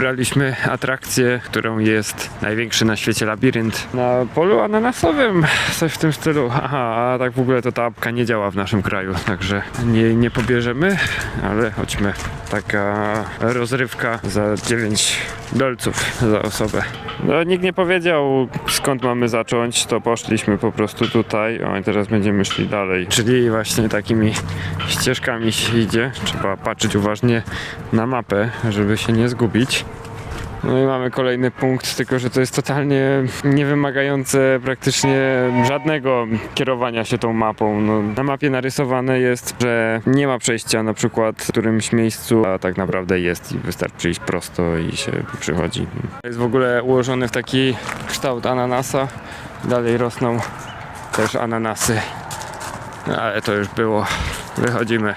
Braliśmy atrakcję, którą jest największy na świecie labirynt na polu ananasowym, coś w tym stylu. Aha, a tak w ogóle to ta apka nie działa w naszym kraju, także nie, nie pobierzemy, ale chodźmy. Taka rozrywka za 9 dolców za osobę. No nikt nie powiedział skąd mamy zacząć, to poszliśmy po prostu tutaj, o i teraz będziemy szli dalej. Czyli właśnie takimi ścieżkami się idzie, trzeba patrzeć uważnie na mapę, żeby się nie zgubić. No i mamy kolejny punkt, tylko że to jest totalnie niewymagające praktycznie żadnego kierowania się tą mapą. No, na mapie narysowane jest, że nie ma przejścia na przykład w którymś miejscu, a tak naprawdę jest i wystarczy iść prosto i się przychodzi. Jest w ogóle ułożony w taki kształt ananasa. Dalej rosną też ananasy. No, ale to już było. Wychodzimy.